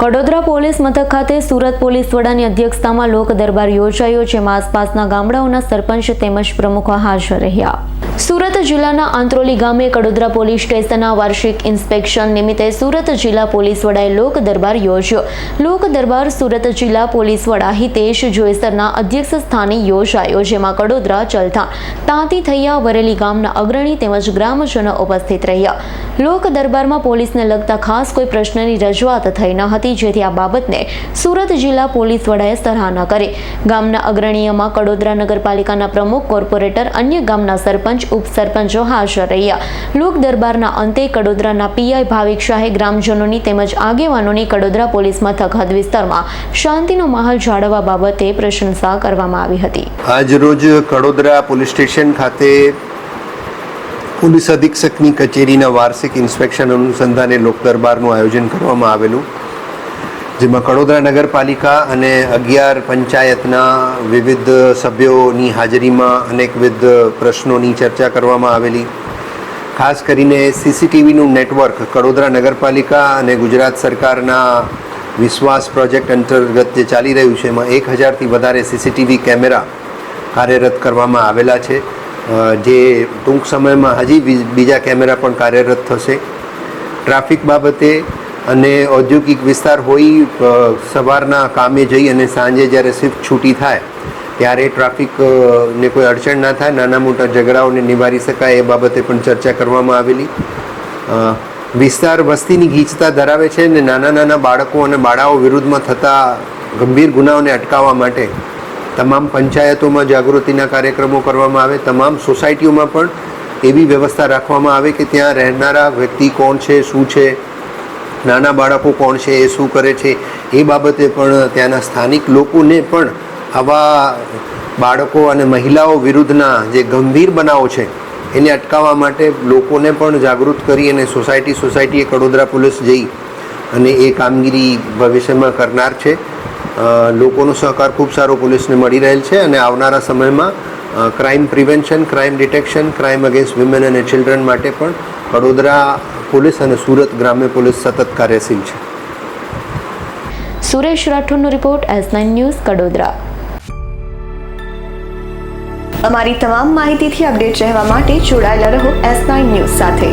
Kadodara police મથક ખાતે Surat police વડાની અધ્યક્ષતામાં લોક દરબાર યોજાયો, જેમાં આસપાસના ગામડાઓના સરપંચ તેમજ પ્રમુખો હાજર રહ્યા. સુરત જિલ્લાના આંત્રોલી ગામે કડોદરા પોલીસ સ્ટેશનના વાર્ષિક ઇન્સ્પેક્શન નિમિત્તે સુરત જિલ્લા પોલીસ વડાએ લોક દરબાર યોજ્યો. લોક દરબાર સુરત જિલ્લા પોલીસ વડા હિતેશ જોયસરના અધ્યક્ષ સ્થાને યોજાયો, જેમાં કડોદરા ચલથા તાંતી થૈયા વરેલી ગામના અગ્રણી તેમજ ગ્રામજનો ઉપસ્થિત રહ્યા. લોક દરબારમાં પોલીસને લગતા ખાસ કોઈ પ્રશ્નની રજૂઆત થઈ ન હતી, જેથી આ બાબતને સુરત જિલ્લા પોલીસ વડાએ સરાહના કરી. ગામના અગ્રણીઓમાં કડોદરા નગરપાલિકાના પ્રમુખ, કોર્પોરેટર, અન્ય ગામના સરપંચ ઉપસરપંચો હાજર રહ્યા. લોક દરબારના અંતે કડોદરાના પીઆઈ ભાવિક શાહે ગ્રામજનોની તેમજ આગેવાનોની કડોદરા પોલીસ મથક હદ વિસ્તારમાં શાંતિનો માહોલ જાળવવા બાબતે પ્રશંસા કરવામાં આવી હતી. આજ રોજ કડોદરા પોલીસ સ્ટેશન ખાતે પોલીસ અધિક્ષકની કચેરીના વાર્ષિક ઇન્સ્પેક્શન અનુસંધાને લોક દરબારનું આયોજન કરવામાં આવેલું. જેમાં કડોદરા નગરપાલિકા અને અગિયાર પંચાયતના વિવિધ સભ્યોની હાજરીમાં અનેકવિધ પ્રશ્નોની ચર્ચા કરવામાં આવેલી. ખાસ કરીને સીસીટીવીનું નેટવર્ક કડોદરા નગરપાલિકા અને ગુજરાત સરકારના વિશ્વાસ પ્રોજેક્ટ અંતર્ગત જે ચાલી રહ્યું છે, એમાં એક હજારથી વધારે સીસીટીવી કેમેરા કાર્યરત કરવામાં આવેલા છે. જે ટૂંક સમયમાં હજી બીજા કેમેરા પણ કાર્યરત થશે. ટ્રાફિક બાબતે અને ઔદ્યોગિક વિસ્તાર હોય સવારના કામે જઈ અને સાંજે જ્યારે શિફ્ટ છૂટી થાય, ત્યારે ટ્રાફિક ને કોઈ અડચણ ના થાય, નાના મોટા ઝઘડાઓને નિવારી શકાય એ બાબતે પણ ચર્ચા કરવામાં આવેલી. વિસ્તાર વસ્તીની ગીચતા ધરાવે છે ને નાના નાના બાળકો અને બાળાઓ વિરુદ્ધમાં થતા ગંભીર ગુનાઓને અટકાવવા માટે તમામ પંચાયતોમાં જાગૃતિના કાર્યક્રમો કરવામાં આવે, તમામ સોસાયટીઓમાં પણ એવી વ્યવસ્થા રાખવામાં આવે કે ત્યાં રહેનારા વ્યક્તિ કોણ છે, શું છે નાના બાળકો કોણ છે, એ શું કરે છે, એ બાબતે પણ ત્યાંના સ્થાનિક લોકોને પણ આવા બાળકો અને મહિલાઓ વિરુદ્ધના જે ગંભીર બનાવો છે, એને અટકાવવા માટે લોકોને પણ જાગૃત કરી અને સોસાયટી, સોસાયટીએ કડોદરા પોલીસ જઈ અને એ કામગીરી ભવિષ્યમાં કરનાર છે. લોકોનો સહકાર ખૂબ સારો પોલીસને મળી રહેલ છે અને આવનારા સમયમાં crime prevention, crime detection, crime against women અને ચિલ્ડ્રન માટે પણ વડોદરા પોલીસ અને સુરત ગ્રામ્ય પોલીસ સતત કાર્યશીલ છે. Suresh રાઠોડનો report S nine news Kadodara. અમારી તમામ માહિતીથી અપડેટ રહેવા માટે જોડાયેલા રહો એસ નાઇન ન્યૂઝ સાથે.